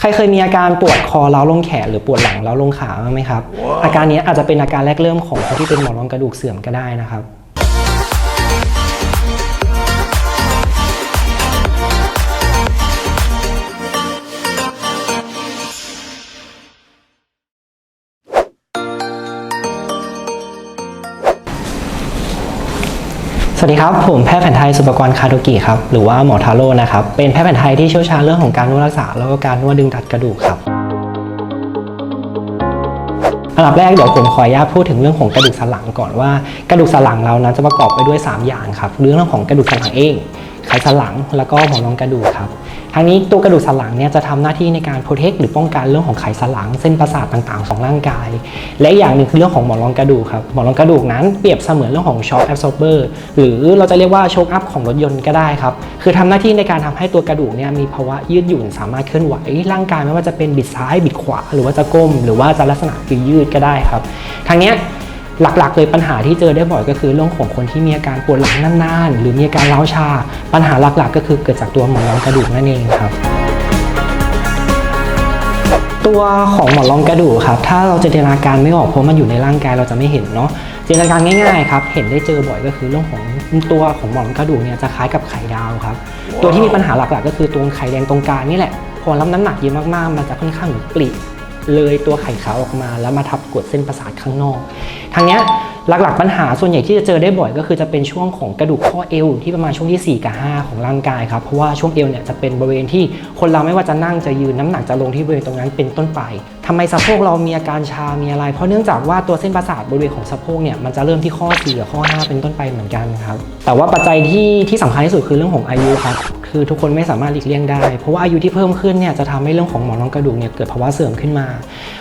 ใครเคยมีอาการปวดคอเล้าลงแขนหรือปวดหลังเล้าลงขาบ้างไหมครับ อาการนี้อาจจะเป็นอาการแรกเริ่มของคนที่เป็นหมอนรองกระดูกเสื่อมก็ได้นะครับ สวัสดีครับ ผมแพทย์แผนไทยสุปกรณ์คาโดกิครับ หรือว่าหมอทาโร่นะครับ เป็นแพทย์แผนไทยที่เชี่ยวชาญเรื่องของการนวดรักษา แล้วก็การนวดดึงดัดกระดูกครับอันดับแรกเดี๋ยวผมขออนุญาตพูดถึงเรื่องของกระดูกสันหลังก่อนว่า กระดูกสันหลังเรานั้นจะประกอบไปด้วย 3 อย่างครับเรื่องของกระดูกสันหลังเอง ไขสันหลังแล้วก็หมอนรองกระดูกครับทางนี้ตัวกระดูกสันหลังเนี่ยจะทำหน้าที่ในการโปรเทคหรือป้องกันเรื่องของไขสันหลังเส้นประสาทต่างๆ ของร่างกาย และอย่างหนึ่งคือเรื่องของหมอนรองกระดูกครับหมอนรองกระดูกนั้นเปรียบเสมือนเรื่องของช็อคแอบซอร์เบอร์หรือเราจะเรียกว่าโชคอัพของรถยนต์ก็ได้ครับคือทำหน้าที่ในการทำให้ตัวกระดูกเนี่ยมีภาวะยืดหยุ่นสามารถเคลื่อนไหวร่างกายไม่ว่าจะเป็นบิดซ้ายบิดขวา หรือว่าจะก้ม หรือว่าจะลักษณะคือยืดก็ได้ครับทางเนี้ย หลักๆเลยปัญหาที่เจอได้บ่อยก็คือเรื่องของคนที่มีอาการปวดหลังนานๆ หรือมีอาการเล้าชา ปัญหาหลักๆ ก็คือเกิดจากตัวหมอนรองกระดูกนั่นเองครับ ตัวของหมอนรองกระดูกครับถ้าเราจินตนาการไม่ออกเพราะมันอยู่ในร่างกายเราจะไม่เห็นเนาะจินตนาการง่ายๆครับเห็นได้เจอบ่อยก็คือเรื่องของตัวของหมอนรองกระดูกเนี่ยจะคล้ายกับไข่ดาวครับ ตัวที่มีปัญหาหลักๆ ก็คือตัวไข่แดงตรงกลางนี่แหละพอรับน้ำหนักเยอะมากๆมันจะค่อนข้างเหมือนปลี เลยตัวไข่ขาวออกมา แล้วมาทับกดเส้นประสาทข้างนอกทางเนี้ยหลักๆปัญหาส่วนใหญ่ที่จะเจอได้บ่อยก็คือจะเป็นช่วงของกระดูกข้อเอวที่ประมาณช่วงที่ 4 กับ 5 ของร่างกายครับเพราะว่าช่วงเอวเนี่ยจะเป็นบริเวณที่คนเราไม่ว่าจะนั่งจะยืนน้ำหนักจะลงที่บริเวณตรงนั้นเป็นต้นไปทำไมสะโพกเรามีอาการชา มีอะไร เพราะเนื่องจากว่าตัวเส้นประสาทบริเวณของสะโพกเนี่ยมันจะเริ่มที่ข้อ4กับข้อ 5 เป็นต้นไปเหมือนกันครับแต่ว่าปัจจัยที่ที่สำคัญที่สุดคือเรื่องของอายุครับ คือทุกคนไม่สามารถหลีกเลี่ยงได้ เพราะว่าอายุที่เพิ่มขึ้นเนี่ยจะทำให้เรื่องของหมอนรองกระดูกเนี่ยเกิดภาวะเสื่อมขึ้นมา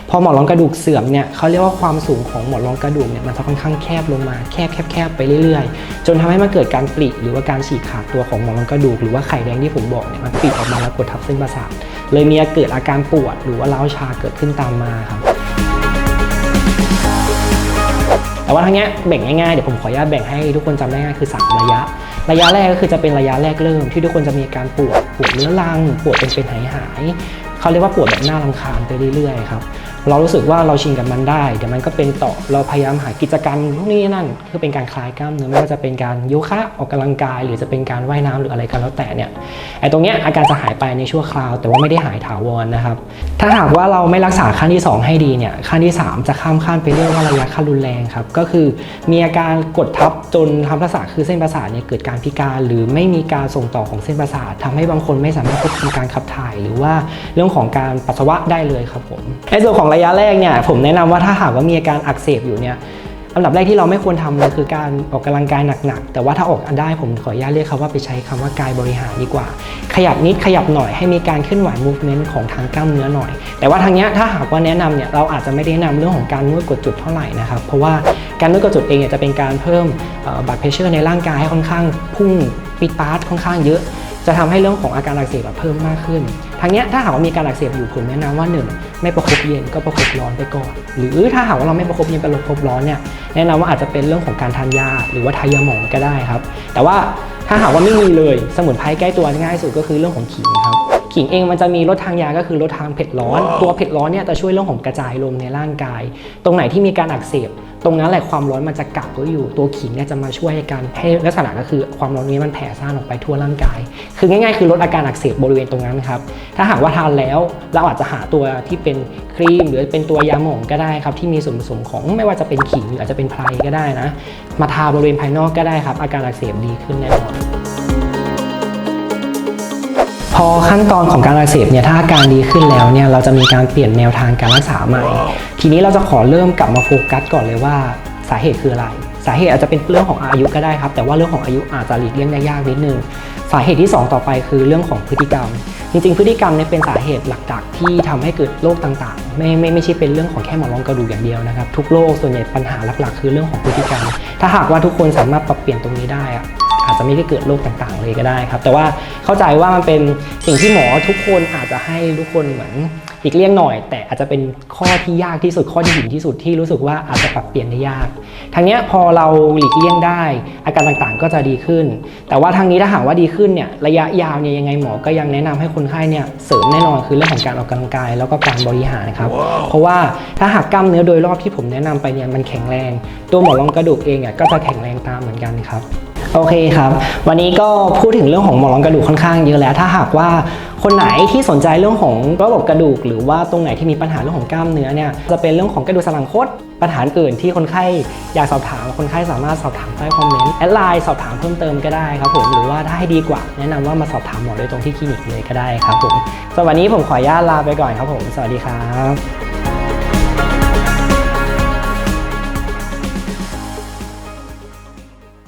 พอหมอนรองกระดูกเสื่อมเนี่ยเขาเรียกว่าความสูงของหมอนรองกระดูกเนี่ยมันจะค่อนข้างแคบลงมาแคบแคบแคบไปเรื่อยๆ จนทำให้มันเกิดการปริหรือว่าการฉีกขาดตัวของหมอนรองกระดูกหรือว่าไข่แดงที่ผมบอกเนี่ยมันปริออกมาแล้วกดทับเส้นประสาทเลยมีเกิดอาการปวดหรือว่าร้าวชาเกิดขึ้นตามมาครับแต่ว่าทั้งนี้แบ่งง่ายๆ เดี๋ยวผมขออนุญาตแบ่งให้ทุกคนจำได้ง่ายคือ 3 ระยะ ระยะแรกก็คือจะเป็นระยะแรกเริ่ม ที่ทุกคนจะมีอาการปวดปวดเรื้อรัง ปวดเป็นเป็นหายหายๆเขาเรียกว่าปวดแบบหน้ารำคาญไปเรื่อยๆครับ เรารู้สึกว่าเราชินกับมันได้เดี๋ยวมันก็เป็นต่อเราพยายามหากิจกรรมพวกนี้นั่นคือเป็นการคลายกล้ามเนื้อไม่ว่าจะเป็นการโยคะออกกำลังกาย หรือจะเป็นการว่ายน้ำหรืออะไรก็แล้วแต่เนี่ยไอ้ตรงเนี้ยอาการจะหายไปในชั่วคราว แต่ว่าไม่ได้หายถาวรนะครับ ถ้าหากว่าเราไม่รักษาขั้นที่ 2 ให้ดีเนี่ยขั้นที่ 3 จะข้ามขั้นไปเรียกว่าระยะขั้นรุนแรงครับก็คือมีอาการกดทับจนทำประสาทคือเส้นประสาทเนี่ยเกิดการพิการ หรือไม่มีการส่งต่อของเส้นประสาททำให้บางคนไม่สามารถควบคุมการขับถ่าย หรือว่าเรื่องของการปัสสาวะได้เลยครับผมในส่วนของระยะแรกเนี่ยผมแนะนำว่าถ้าหากว่ามีอาการอักเสบอยู่เนี่ยอันดับแรกที่เราไม่ควรทำเลยคือการออกกำลังกายหนักๆ แต่ว่าถ้าออกได้ผมขออนุญาตเรียกคำว่าไปใช้คำว่ากายบริหารดีกว่า ขยับนิดขยับหน่อยให้มีการเคลื่อนไหว movement ของทางกล้ามเนื้อหน่อย แต่ว่าทางเนี้ยถ้าหากว่าแนะนำเนี่ยเราอาจจะไม่ได้แนะนำเรื่องของการนวดกดจุดเท่าไหร่นะครับ เพราะว่าการนวดกดจุดเองเนี่ยจะเป็นการเพิ่มบัตรเพชเชอร์ในร่างกายให้ค่อนข้างพุ่งปิดปาร์ตค่อนข้างเยอะ จะทำให้เรื่องของอาการอักเสบเพิ่มมากขึ้น ทั้งนี้ถ้าหากว่ามีการอักเสบอยู่ผมแนะนำว่า 1 ไม่ประคบเย็นก็ประคบร้อนไปก่อน หรือถ้าหากว่าเราไม่ประคบเย็นประคบร้อนเนี่ยแนะนำว่าอาจจะเป็นเรื่องของการทานยาหรือว่าทายาหมองก็ได้ครับ แต่ว่าถ้าหากว่าไม่มีเลยสมุนไพรใกล้ตัวง่ายสุดก็คือเรื่องของขิงครับ ขิงเองมันจะมีรสทางยาก็คือรสทางเผ็ดร้อน ตัวเผ็ดร้อนเนี่ยจะช่วยเรื่องของกระจายลมในร่างกาย ตรงไหนที่มีการอักเสบ ตรงนั้นแหละความร้อนมันจะกักไว้อยู่ ตัวขิงเนี่ยจะมาช่วยให้การให้ลักษณะก็คือความร้อนนี้มันแผ่ซ่านออกไปทั่วร่างกาย คือง่ายๆ คือลดอาการอักเสบบริเวณตรงนั้นครับ ถ้าหากว่าทานแล้วเราอาจจะหาตัวที่เป็นครีม หรือเป็นตัวยาหมองก็ได้ครับที่มีส่วนผสมของไม่ว่าจะเป็นขิงหรืออาจจะเป็นไพรก็ได้นะ มาทาบริเวณภายนอกก็ได้ครับอาการอักเสบดีขึ้นแน่นอน พอขั้นตอนของการอักเสบเนี่ยถ้าอาการดีขึ้นแล้วเนี่ยเราจะมีการเปลี่ยนแนวทางการรักษาใหม่ ทีนี้เราจะขอเริ่มกลับมาโฟกัสก่อนเลยว่าสาเหตุคืออะไร สาเหตุอาจจะเป็นเรื่องของอายุก็ได้ครับ แต่ว่าเรื่องของอายุอาจจะหลีกเลี่ยงได้ยากนิดนึงสาเหตุที่ 2 ต่อไปคือเรื่องของพฤติกรรม จริงๆ พฤติกรรมเนี่ยเป็นสาเหตุหลักๆที่ทำให้เกิดโรคต่างๆ ไม่ไม่ไม่ใช่เป็นเรื่องของแค่หมอนรองกระดูกอย่างเดียวนะครับ ทุกโรคส่วนใหญ่ปัญหาหลักๆ คือเรื่องของพฤติกรรม ถ้าหากว่าทุกคนสามารถปรับเปลี่ยนตรงนี้ได้ อะอาจจะไม่ได้เกิดโรคต่างๆ เลยก็ได้ครับ แต่ว่าเข้าใจว่ามันเป็นสิ่งที่หมอทุกคนอาจจะให้ทุกคนเหมือนอีกเลี่ยงหน่อย แต่อาจจะเป็นข้อที่ยากที่สุดข้อที่หินที่สุดที่รู้สึกว่าอาจจะปรับเปลี่ยนได้ยากทางเนี้ยพอเราหลีกเลี่ยงได้ อาการต่างๆก็จะดีขึ้น แต่ว่าทางนี้ถ้าหากว่าดีขึ้นเนี่ยระยะยาวเนี่ยยังไงหมอก็ยังแนะนำให้คนไข้เนี่ยเสริมแน่นอนคือเรื่องของการออกกำลังกายแล้วก็การบริหารนะครับเพราะว่าถ้าหากกล้ามเนื้อโดยรอบที่ผมแนะนำไปเนี่ยมันแข็งแรง ตัวหมอนรองกระดูกเองอะก็จะแข็งแรงตามเหมือนกันครับ โอเคครับ วันนี้ก็พูดถึงเรื่องของหมอนรองกระดูกค่อนข้างเยอะแล้ว ถ้าหากว่าคนไหนที่สนใจเรื่องของระบบกระดูก หรือว่าตรงไหนที่มีปัญหาเรื่องของกล้ามเนื้อเนี่ยจะเป็นเรื่องของกระดูกสันหลังคดปัญหาอื่นที่คนไข้อยากสอบถามคนไข้สามารถสอบถามใต้คอมเมนต์แอดไลน์สอบถามเพิ่มเติมก็ได้ครับผมหรือว่าถ้าให้ดีกว่า แนะนำว่ามาสอบถามหมอโดยตรงที่คลินิกเลยก็ได้ครับผมสำหรับวันนี้ผมขออนุญาตลาไปก่อนครับผม สวัสดีครับ